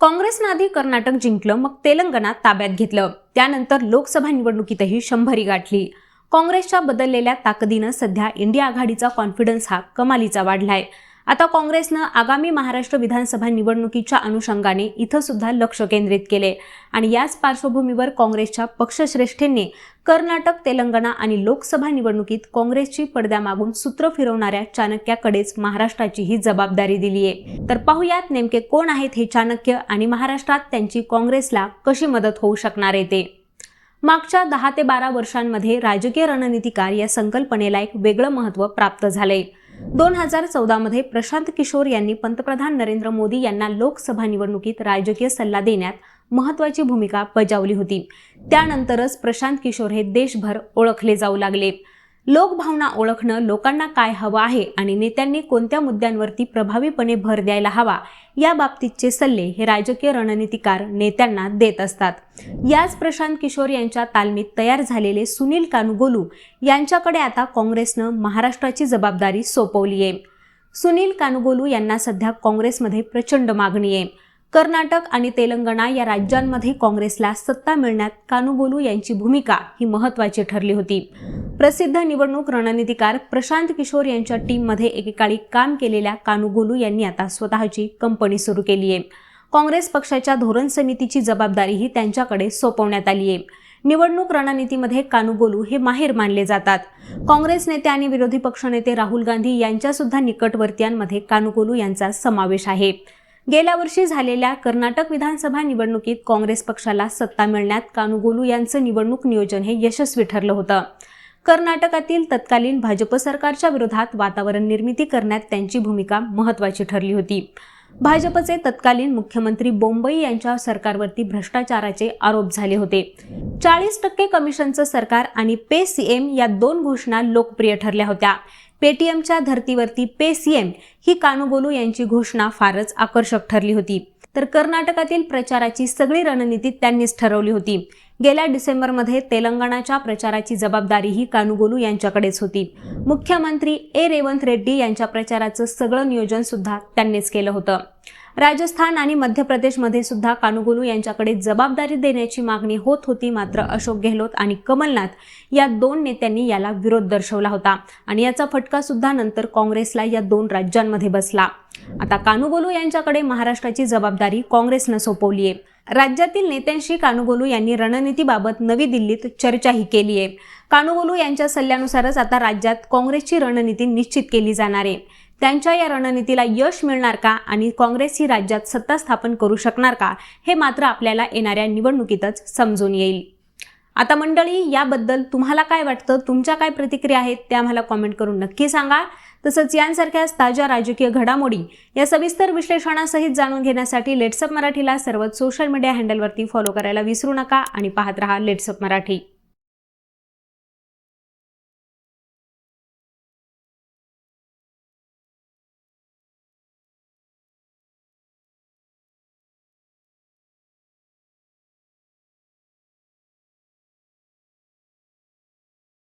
काँग्रेसनं आधी कर्नाटक जिंकलं मग तेलंगणा ताब्यात घेतलं. त्यानंतर लोकसभा निवडणुकीतही शंभरी गाठली. काँग्रेसच्या बदललेल्या ताकदीनं सध्या इंडिया आघाडीचा कॉन्फिडन्स हा कमालीचा वाढलाय. आता काँग्रेसनं आगामी महाराष्ट्र विधानसभा निवडणुकीच्या अनुषंगाने इथं सुद्धा लक्ष केंद्रित केले. आणि याच पार्श्वभूमीवर काँग्रेसच्या पक्षश्रेष्ठींनी कर्नाटक तेलंगणा आणि लोकसभा निवडणुकीत काँग्रेसची पडद्यामागून सूत्र फिरवणाऱ्या चाणक्याकडेच महाराष्ट्राची ही जबाबदारी दिली आहे. तर पाहुयात नेमके कोण आहेत हे चाणक्य आणि महाराष्ट्रात त्यांची काँग्रेसला कशी मदत होऊ शकणार आहे ते. मागच्या दहा ते बारा वर्षांमध्ये राजकीय रणनीतिकार या संकल्पनेला एक वेगळं महत्त्व प्राप्त झालंय. दोन हजार चौदामध्ये प्रशांत किशोर यांनी पंतप्रधान नरेंद्र मोदी यांना लोकसभा निवडणुकीत राजकीय सल्ला देण्यात महत्त्वाची भूमिका बजावली होती. त्यानंतरच प्रशांत किशोर हे देशभर ओळखले जाऊ लागले. लोकभावना ओळखणं लोकांना काय हवं आहे आणि नेत्यांनी कोणत्या मुद्द्यांवरती प्रभावीपणे भर द्यायला हवा या बाबतीतचे सल्ले हे राजकीय रणनीतिकार नेत्यांना देत असतात. याच प्रशांत किशोर यांच्या तालमीत तयार झालेले सुनील कानुगोलू यांच्याकडे आता काँग्रेसनं महाराष्ट्राची जबाबदारी सोपवली आहे सुनील कानुगोलू यांना सध्या काँग्रेसमध्ये प्रचंड मागणी आहे. कर्नाटक आणि तेलंगणा या राज्यांमध्ये काँग्रेसला सत्ता मिळण्यात कानुगोलू यांची भूमिका ही महत्त्वाची ठरली होती. प्रसिद्ध निवडणूक रणनीतिकार प्रशांत किशोर यांच्या टीममध्ये एकेकाळी काम केलेल्या कानुगोलू यांनी आता स्वतःची कंपनी सुरू केली आहे काँग्रेस पक्षाच्या धोरण समितीची जबाबदारीही त्यांच्याकडे सोपवण्यात आली आहे निवडणूक रणनीतीमध्ये कानुगोलू हे माहेर मानले जातात. काँग्रेस नेते आणि विरोधी पक्षनेते राहुल गांधी यांच्यासुद्धा निकटवर्तीयांमध्ये कानुगोलू यांचा समावेश आहे. गेल्या वर्षी झालेल्या कर्नाटक विधानसभा निवडणुकीत काँग्रेस पक्षाला सत्ता मिळण्यात कानुगोलू यांचं निवडणूक नियोजन हे यशस्वी ठरलं होतं. कर्नाटकातील तत्कालीन भाजप सरकारच्या विरोधात वातावरण निर्मिती करण्यात त्यांची भूमिका महत्त्वाची ठरली होती. भाजपचे तत्कालीन मुख्यमंत्री बोंबई यांच्या सरकारवरती भ्रष्टाचाराचे आरोप झाले होते. चाळीस टक्के कमिशनचं सरकार आणि पे सी एम या दोन घोषणा लोकप्रिय ठरल्या होत्या. पेटीएमच्या धर्तीवरती पे सी एम ही कानुगोलू यांची घोषणा फारच आकर्षक ठरली होती. तर कर्नाटकातील प्रचाराची सगळी रणनीती त्यांनीच ठरवली होती. गेल्या डिसेंबरमध्ये तेलंगणाच्या प्रचाराची जबाबदारी ही कानुगोलू यांच्याकडेच होती. मुख्यमंत्री ए. रेवंत रेड्डी यांच्या प्रचाराचं सगळं नियोजन सुद्धा त्यांनीच केलं होतं. राजस्थान आणि मध्य प्रदेशमध्ये सुद्धा कानुगोलू यांच्याकडे जबाबदारी देण्याची मागणी होत होती मात्र अशोक गेहलोत आणि कमलनाथ या दोन नेत्यांनी याला विरोध दर्शवला होता आणि याचा फटका सुद्धा नंतर काँग्रेसला या दोन राज्यांमध्ये बसला. आता कानुगोलू यांच्याकडे महाराष्ट्राची जबाबदारी काँग्रेसनं सोपवली आहे राज्यातील नेत्यांशी कानुगोलू यांनी रणनीतीबाबत नवी दिल्लीत चर्चाही केली आहे. कानुगोलू यांच्या सल्ल्यानुसारच आता राज्यात काँग्रेसची रणनीती निश्चित केली जाणार आहे. त्यांच्या या रणनीतीला यश मिळणार का आणि काँग्रेस ही राज्यात सत्ता स्थापन करू शकणार का हे मात्र आपल्याला येणाऱ्या निवडणुकीतच समजून येईल. आता मंडळी याबद्दल तुम्हाला काय वाटतं? तुमच्या काय प्रतिक्रिया आहेत? त्या आम्हाला कॉमेंट करून नक्की सांगा. तसंच यांसारख्याच ताज्या राजकीय घडामोडी या सविस्तर विश्लेषणासहित जाणून घेण्यासाठी लेट्सअप मराठीला सर्वच सोशल मीडिया हँडलवरती फॉलो करायला विसरू नका आणि पाहत रहा लेट्सअप मराठी.